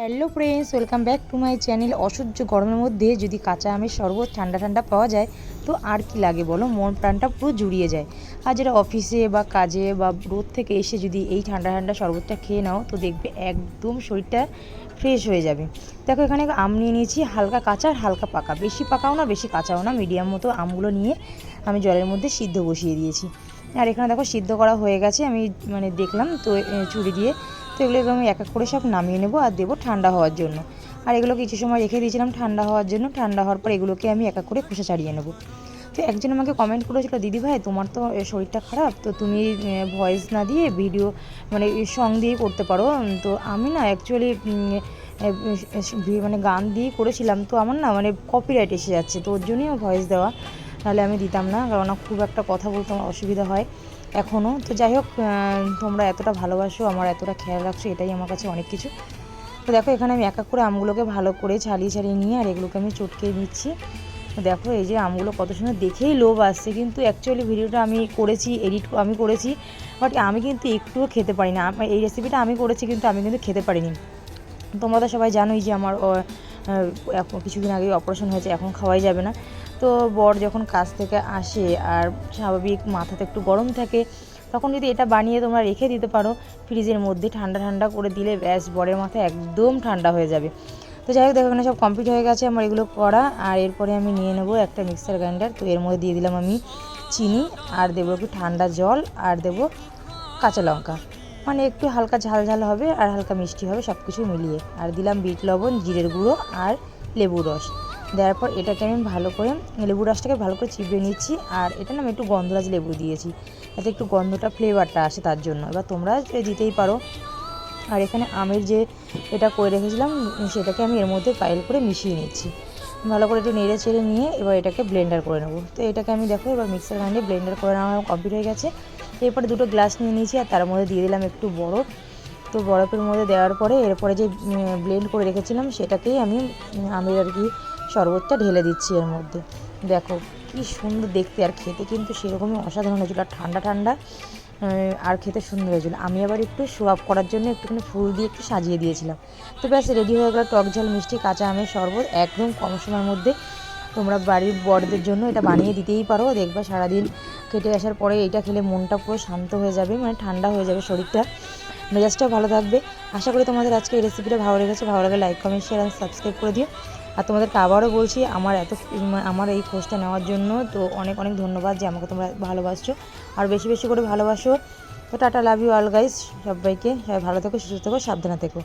Hello friends welcome back to my channel অসহ্য গরমের মধ্যে যদি কাঁচা আমের শরবত ঠান্ডা ঠান্ডা পাওয়া যায়, তো আর কি লাগে বলো? মন প্রাণটা পুরো জুড়িয়ে যায়। আর যেটা অফিসে বা কাজে বা রোদ থেকে এসে যদি এই ঠান্ডা ঠান্ডা শরবতটা খেয়ে নাও, তো দেখবে একদম শরীরটা ফ্রেশ হয়ে যাবে। দেখো, এখানে আম নিয়ে নিয়েছি, হালকা কাঁচা আর হালকা পাকা। বেশি পাকাও না, বেশি কাঁচাও না মিডিয়াম মতো আমগুলো নিয়ে আমি জলের মধ্যে সিদ্ধ বসিয়ে দিয়েছি। আর এখানে দেখো, সিদ্ধ করা হয়ে গেছে, আমি মানে দেখলাম তো চুড়ি দিয়ে। তো এগুলো আমি এক এক করে সব নামিয়ে নেব আর দেবো ঠান্ডা হওয়ার জন্য। আর এগুলো কিছু সময় রেখে দিয়েছিলাম ঠান্ডা হওয়ার জন্য। ঠান্ডা হওয়ার পর এগুলোকে আমি এক এক করে খোসা ছাড়িয়ে নেব। তো একজন আমাকে কমেন্ট করেছিল দিদি ভাই, তোমার তো শরীরটা খারাপ, তো তুমি ভয়েস না দিয়ে ভিডিও মানে সং দিয়ে করতে পারো। তো আমি না অ্যাকচুয়ালি মানে গান দিয়ে করেছিলাম। তো আমার না মানে কপিরাইট এসে যাচ্ছে, তো ওর জন্যই ভয়েস দেওয়া। নাহলে আমি দিতাম না কারণ খুব একটা কথা বলতে আমার অসুবিধা হয় এখনও তো যাই হোক তোমরা এতটা ভালোবাসো, আমার এতটা খেয়াল রাখছো, এটাই আমার কাছে অনেক কিছু। তো দেখো, এখানে আমি এক এক করে আমগুলোকে ভালো করে ছাড়িয়ে ছাড়িয়ে নিয়ে, আর এগুলোকে আমি চটকে নিচ্ছি দেখো, এই যে আমগুলো কত সুন্দর দেখেই লোভ আসছে, কিন্তু অ্যাকচুয়ালি ভিডিওটা আমি করেছি এডিট আমি করেছি বাট আমি কিন্তু একটুও খেতে পারি না এই রেসিপিটা আমি করেছি, কিন্তু আমি কিন্তু খেতে পারিনি। তোমরা তো সবাই জানোই যে আমার কিছুদিন আগে অপারেশন হয়েছে, এখন খাওয়াই যাবে না। তো বর যখন কাজ থেকে আসে আর স্বাভাবিক মাথাতে একটু গরম থাকে, তখন যদি এটা বানিয়ে তোমরা রেখে দিতে পারো, ফ্রিজের মধ্যে ঠান্ডা ঠান্ডা করে দিলে ব্যাস বরের মাথা একদম ঠান্ডা হয়ে যাবে। তো যাই হোক, দেখো এখানে সব কমপ্লিট হয়ে গেছে আমার এগুলো করা। আর এরপরে আমি নিয়ে নেব একটা মিক্সার গ্রাইন্ডার তো এর মধ্যে দিয়ে দিলাম আমি চিনি আর দেবো একটু ঠান্ডা জল আর দেবো কাঁচা লঙ্কা। মানে একটু হালকা ঝাল ঝাল হবে আর হালকা মিষ্টি হবে সব কিছু মিলিয়ে। আর দিলাম বিট লবণ, জিরের গুঁড়ো আর লেবু রস। দেওয়ার পর এটাকে আমি ভালো করে লেবু রসটাকে ভালো করে চিবিয়ে নিচ্ছি আর এটা না আমি একটু গন্ধরাজ লেবু দিয়েছি। যাতে একটু গন্ধটা ফ্লেভারটা আসে তার জন্য। এবার তোমরা দিতেই পারো। আর এখানে আমের যে এটা করে রেখেছিলাম, সেটাকে আমি এর মধ্যে পাইল করে মিশিয়ে নিচ্ছি। ভালো করে একটু নেড়ে চেড়ে নিয়ে এবার এটাকে ব্লেন্ডার করে নেব। তো এটাকে আমি দেখো, এবার মিক্সার গ্রাইন্ডে ব্লেন্ডার করে নেওয়া কমপ্লিট হয়ে গেছে। এরপরে দুটো গ্লাস নিয়ে নিয়েছি আর তার মধ্যে দিয়ে দিলাম একটু বরফ। তো বরফের মধ্যে দেওয়ার পরে এরপরে যে ব্লেন্ড করে রেখেছিলাম, সেটাকেই আমি আমের আর কি শরবতটা ঢেলে দিচ্ছি এর মধ্যে। দেখো, কি সুন্দর দেখতে, আর খেতে কিন্তু সেরকমই অসাধারণ হয়েছিল, আর ঠান্ডা ঠান্ডা আর খেতে সুন্দর হয়েছিল। আমি আবার একটু আপ করার জন্য একটুখানি ফুল দিয়ে একটু সাজিয়ে দিয়েছিলাম। তো ব্যাস রেডি হয়ে গেল টক ঝাল, মিষ্টি, কাঁচা আমের শরবত, একদম কম সময়ের মধ্যে। তোমরা বাড়ির বড়দের জন্য এটা বানিয়ে দিতেই পারো। দেখবে সারাদিন কেটে আসার পরে এটা খেলে মনটা পুরো শান্ত হয়ে যাবে মানে ঠান্ডা হয়ে যাবে শরীরটা। মেজাজটাও ভালো থাকবে। আশা করি তোমাদের আজকে এই রেসিপিটা ভালো লেগেছে। ভালো লাগলে লাইক কমেন্ট শেয়ার আর সাবস্ক্রাইব করে দিও। আর তোমাদেরকে আবারও বলছি, আমার এত আমার এই খোঁজটা নেওয়ার জন্য তো অনেক অনেক ধন্যবাদ যে আমাকে তোমরা ভালোবাসছো। আর বেশি বেশি করে ভালোবাসো। তো tata love you all guys সবাইকে। সবাই ভালো থেকো, সুস্থ থেকো, সাবধানে থেকো।